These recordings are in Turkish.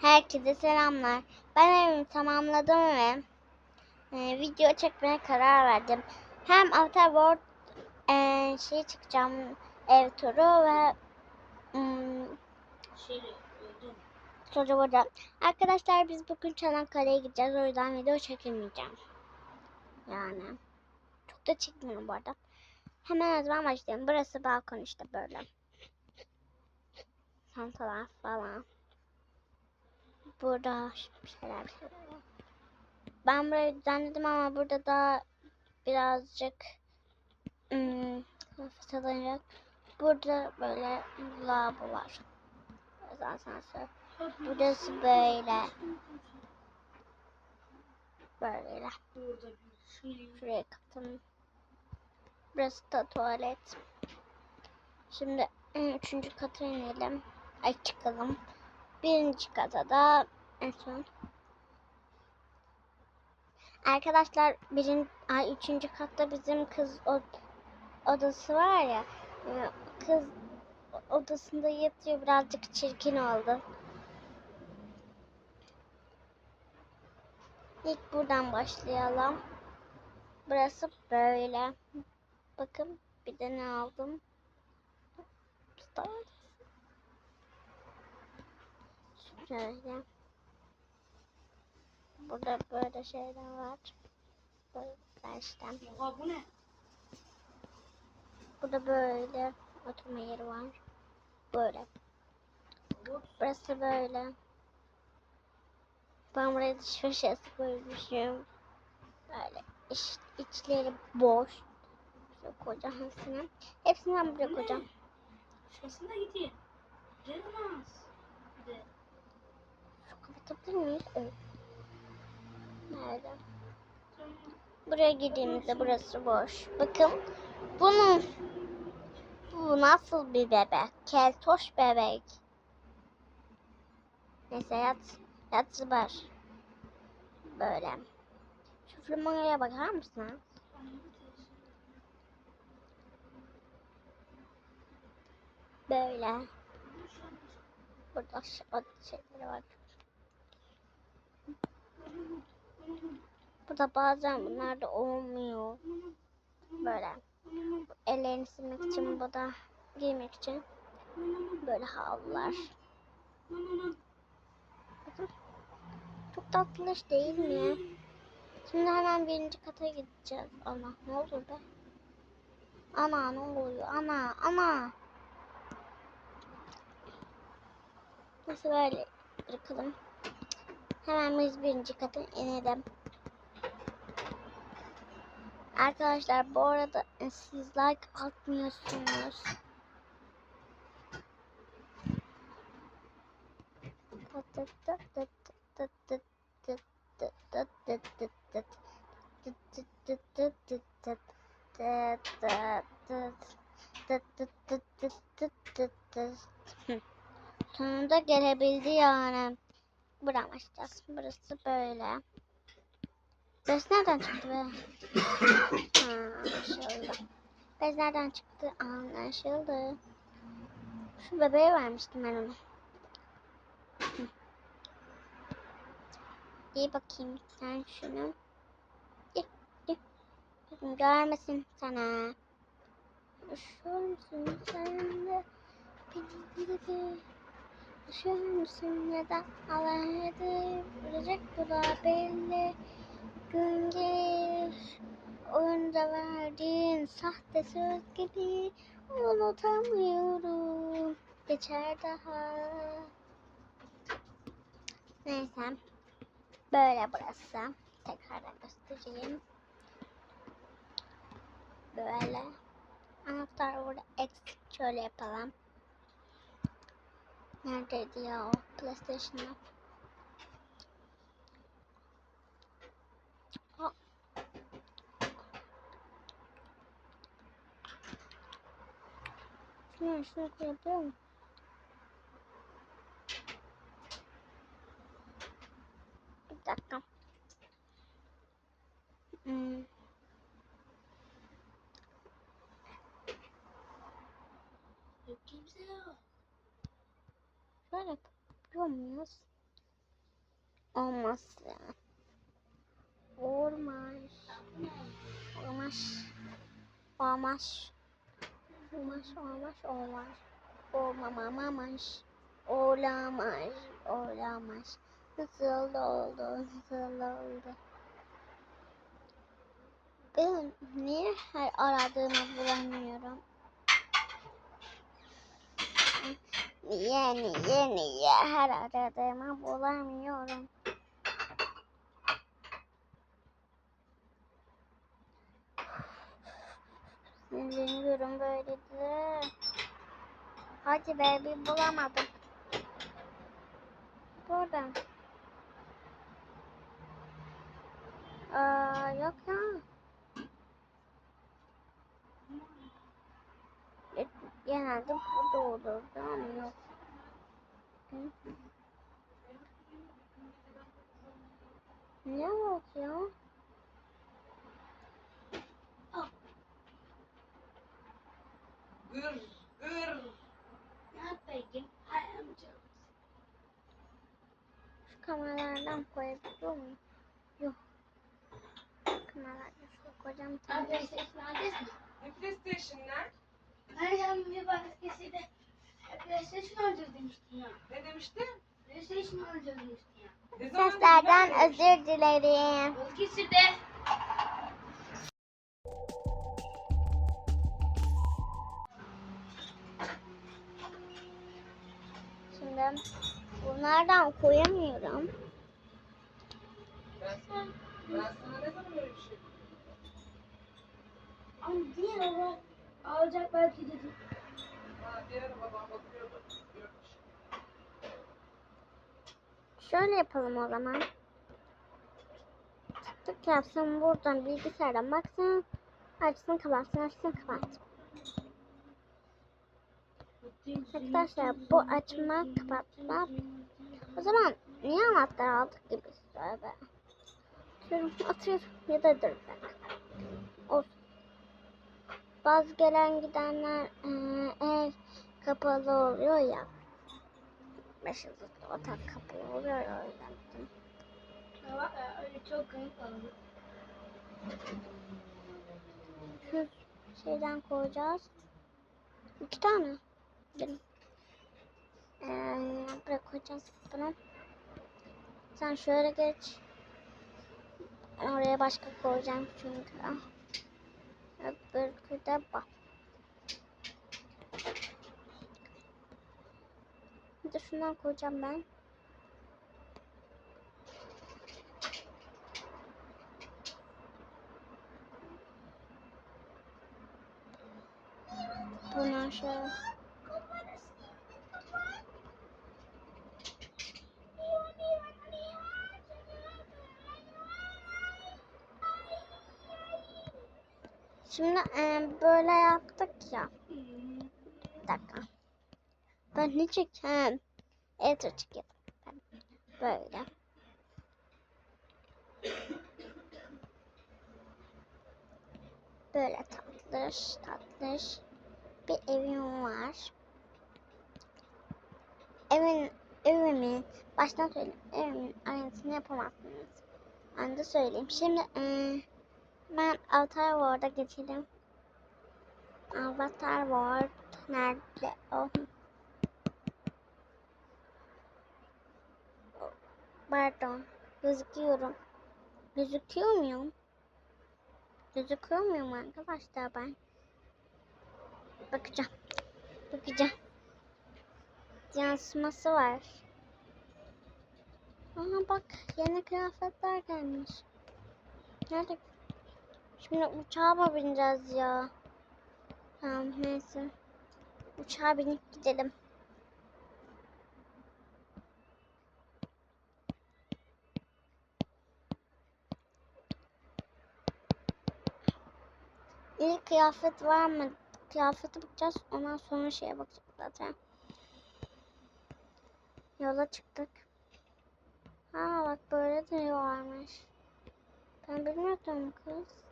Herkese selamlar. Ben evimi tamamladım ve e, video çekmeye karar verdim. Hem Avatar World e, şey çıkacağım ev turu ve hmm, Şey burada. Arkadaşlar biz bugün Çanakkale'ye gideceğiz. O yüzden video çekemeyeceğim. Yani. Çok da çekmiyorum bu arada. Hemen o zaman başlayalım. Burası balkon işte böyle. Çantalar falan. Burada şeyler. Ben burayı düzenledim ama burada da birazcık hmm, nefes alınacak. Burada böyle lavabo var. Asansör. Burası böyle. Böyle. Şuraya kapatalım. Burası da tuvalet. Şimdi ıı, üçüncü kata inelim. Ay çıkalım. Birinci kata da en son. Arkadaşlar birin, ay üçüncü katta bizim kız od- odası var ya. ıı, Kız odasında yatıyor birazcık çirkin oldu. İlk buradan başlayalım. Burası böyle. Bakın bir de ne aldım. Star. Şöyle. Burada böyle şeyler var. Böyle işte. Oha bu ne? Burada böyle oturma yeri var. Böyle. Burası böyle. Ben buraya dış köşesi koymuşum. Böyle iç, içleri boş. Şöyle koyacağım hepsini. Hepsini ben buraya koyacağım. Şurasına gideyim. Gelmez. Bir de. Şu kapatabilir miyiz? Evet. Nerede? Buraya girdiğimizde burası boş. Bakın bunun bu nasıl bir bebek? Keltoş bebek. Neyse yat, yatsı var. Böyle. Şu flamingoya bakar mısın? Böyle. Burada o şeyleri var. Burada bazen bunlar da olmuyor. Böyle. Ellerini silmek için bu da giymek için böyle havlular. Bakın. Çok tatlış değil mi? Şimdi hemen birinci kata gideceğiz. Ana ne olur be? Ana ne oluyor? Ana ana. Nasıl böyle bırakalım. Hemen biz birinci kata inelim. Arkadaşlar bu arada e, siz like atmıyorsunuz. Sonunda gelebildi yani. Başlayacağız. Burası böyle. Burası nereden çıktı be? Ha. Bez nereden çıktı? Anlaşıldı. Şu bebeğe vermiştim ben onu. İyi bakayım sen şunu. Gel. Kızım görmesin sana. Üşüyor musun sen de? Beni gibi. Üşüyor musun neden alay edip Ölecek bu da belli. Gün gelir. Oyunda verdiğin sahte söz gibi unutamıyorum. Geçer daha. Neyse. Böyle burası. Tekrardan göstereyim. Böyle. Anahtar burada eksik. Şöyle yapalım. Neredeydi ya o PlayStation'da? Şunu şunu koyabiliyor? Bir dakika. Hmm. Kimse yok. Şöyle yapıyor muyuz? Olmaz ya. Olmaz. Olmaz. Olmaz. Olmaz, olmaz, olmaz. Olmamamamaz. Olamaz, olamaz. Nasıl oldu, nasıl oldu? Ben niye her aradığımı bulamıyorum? Niye, niye, niye her aradığımı bulamıyorum? Sinirleniyorum böyle de. Hadi be bir bulamadım. Buradan. Aa, yok ya. Genelde olurdu ama yok. Ne yok ya? Gır gır. Ne yapayım? Hay amca. Şu kameralardan koyabiliyor muyum? Yok. Kameralardan şöyle koyacağım. Abi Tamam. PlayStation? Ne PlayStation'lar? Hani sen bir basketinde PlayStation oynayacağız demiştin ya. Ne demiştin? PlayStation oynayacağız demiştin ya. Ne zaman Seslerden özür dilerim. Balıkesir'de. Şimdi bunlardan koyamıyorum. Ben sana, ben sana ne zaman öyle bir şey dedim? Ama baba? Alacak belki dedi. Şöyle yapalım o zaman. Tık yapsın buradan bilgisayardan baksın. Açsın kapatsın açsın kapatsın. Arkadaşlar bu açma kapatma. O zaman niye anahtar aldık böyle? Atıyorum atıyorum ya da dur ben. Olsun. Bazı gelen gidenler ev kapalı oluyor ya. Başımızda otak kapalı oluyor ya o yüzden. e, öyle çok garip oldu. Şu şeyden koyacağız. İki tane. Benim. Ee, buraya koyacağız bunu. Sen şöyle geç. Oraya başka koyacağım çünkü. Öbürkü de bak. Bir de koyacağım ben. Bundan şöyle. Şimdi e, böyle yaptık ya. Bir dakika. Ben ne çekeyim? Evet çekeyim. Böyle. Böyle tatlış tatlış bir evim var. Evin evimin baştan söyleyeyim. Evimin aynısını yapamazsınız. Ben de söyleyeyim. Şimdi eee, ben Avatar World'a geçelim. Avatar World nerede o? Pardon. Gözüküyorum. Gözüküyor muyum? Gözüküyor muyum arkadaşlar ben? Bakacağım. Bakacağım. Yansıması var. Aha bak yeni kıyafetler gelmiş. Nerede? Şimdi uçağa mı bineceğiz ya? Tamam neyse. Uçağa binip gidelim. İlk kıyafet var mı? Kıyafete bakacağız. Ondan sonra şeye bakacağız zaten. Yola çıktık. Ha bak böyle de varmış. Ben bilmiyordum kız.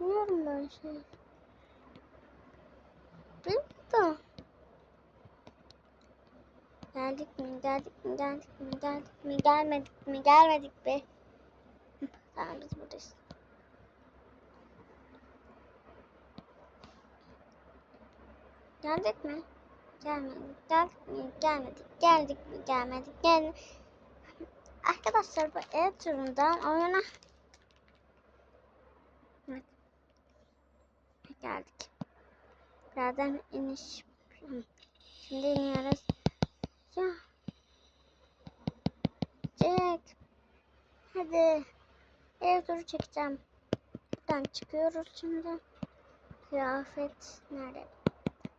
Bilmiyorum böyle şey. Bilmiyordum. Geldik mi? Geldik mi? Geldik mi? Geldik mi? Gelmedik mi? Gelmedik mi? Tamam biz buradayız. Geldik mi? Gelmedik. Geldik mi? Gelmedik. Geldik mi? Gelmedik. Gel. Arkadaşlar bu ev turundan oyuna Geldik. Birazdan iniş. Şimdi iniyoruz. Ya. Jack. Hadi. Ev turu çekeceğim. Buradan çıkıyoruz şimdi. Kıyafet nerede?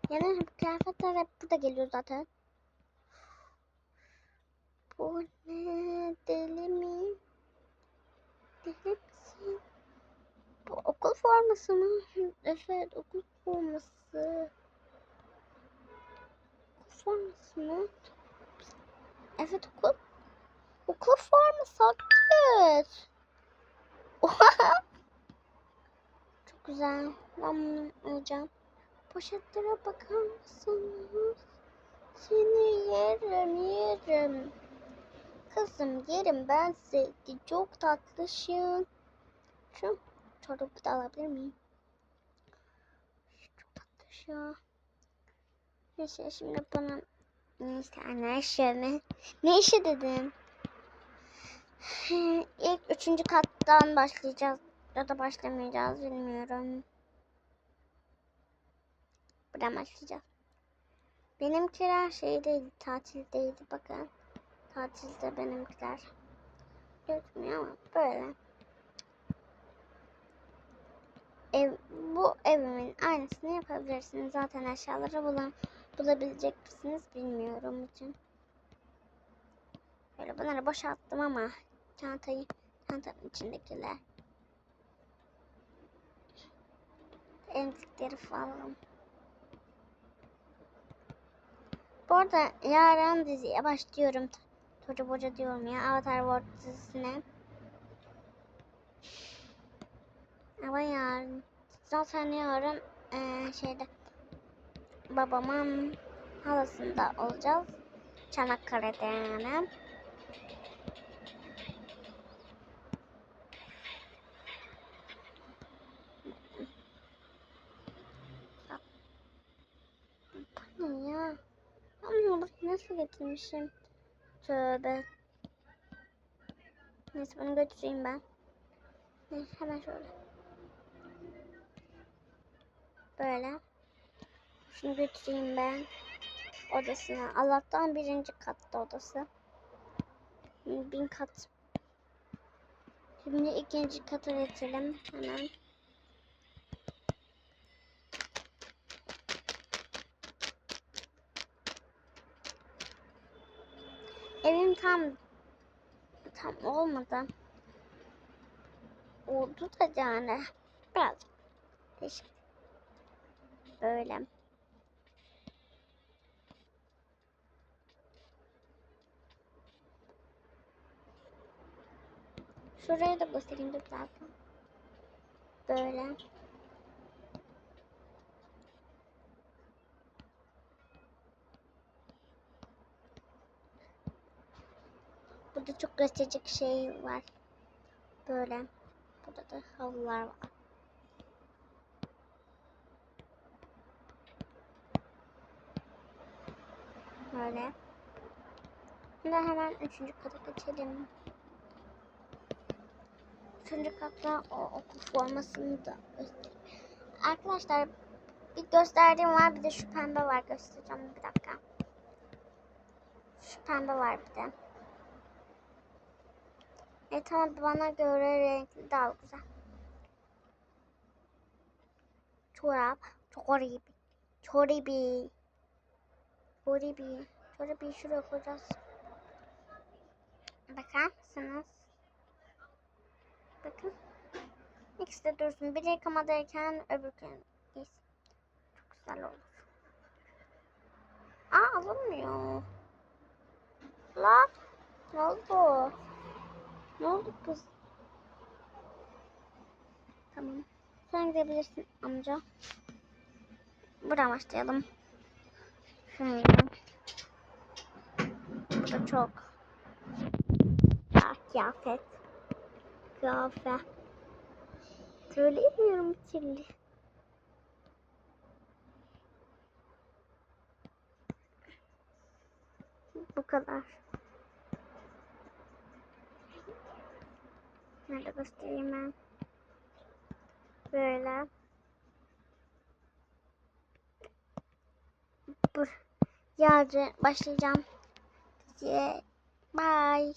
Yani kıyafetler hep burada geliyor zaten. Bu ne? Deli mi? Deli? Okul forması mı? Evet okul forması. Okul forması mı? Evet okul. Okul forması hakikaten. Çok güzel. Ben bunu alacağım. Poşetlere bakar mısınız? Seni yerim yerim. Kızım yerim ben seni. Çok tatlısın. Şu çorabı da alabilir miyim? Çok tatlış ya. Neyse şimdi bunun neyse mi? Ne işi dedim? İlk üçüncü kattan başlayacağız. Ya da başlamayacağız bilmiyorum. Buradan başlayacağız. Benimkiler şeydeydi, tatildeydi bakın. Tatilde benimkiler. Gözükmüyor ama böyle. Ev, bu evimin aynısını yapabilirsiniz. Zaten eşyaları bulan, bulabilecek misiniz bilmiyorum için. Böyle bunları boşalttım ama çantayı, çantanın içindekiler. Emzikleri falan. Bu arada yarın diziye başlıyorum. Çocuk Boca diyorum ya. Avatar World dizisine. Ama yarın. Zaten yarın eee, şeyde babamın halasında olacağız. Çanakkale'de yani. Ne ya? Ama buraya nasıl getirmişim? Tövbe. Neyse bunu götüreyim ben. Neyse hemen şöyle. Böyle. Şunu götüreyim ben. Odasına. Allah'tan birinci katta odası. Bin kat. Şimdi ikinci kata geçelim. Hemen. Evim tam tam olmadı. Oldu da yani. Biraz değişik. Böyle. Şurayı da göstereyim dur dakika. Böyle. Burada çok gösterecek şey var. Böyle. Burada da havlular var. Böyle. Şimdi hemen üçüncü kata geçelim. Üçüncü katta o okul formasını da göstereyim. Arkadaşlar bir gösterdiğim var bir de şu pembe var göstereceğim bir dakika. Şu pembe var bir de. E tamam bana göre renkli daha güzel. Çorap. Çoribi. Çoribi. Çoribi. Çoribi şuraya koyacağız. Bakar mısınız? Bakın. İkisi de dursun. Biri yıkamadayken öbürkünü giysin. Çok güzel olur. Aa alınmıyor. Lan. Ne oldu? Ne oldu kız? Tamam. Sen gidebilirsin amca. Buradan başlayalım. Şöyle. burada çok. Ah, kıyafet. Kıyafet. Söyleyemiyorum türlü. Bu kadar. Nerede göstereyim ben? Böyle. Bu. Yarın başlayacağım. Bye.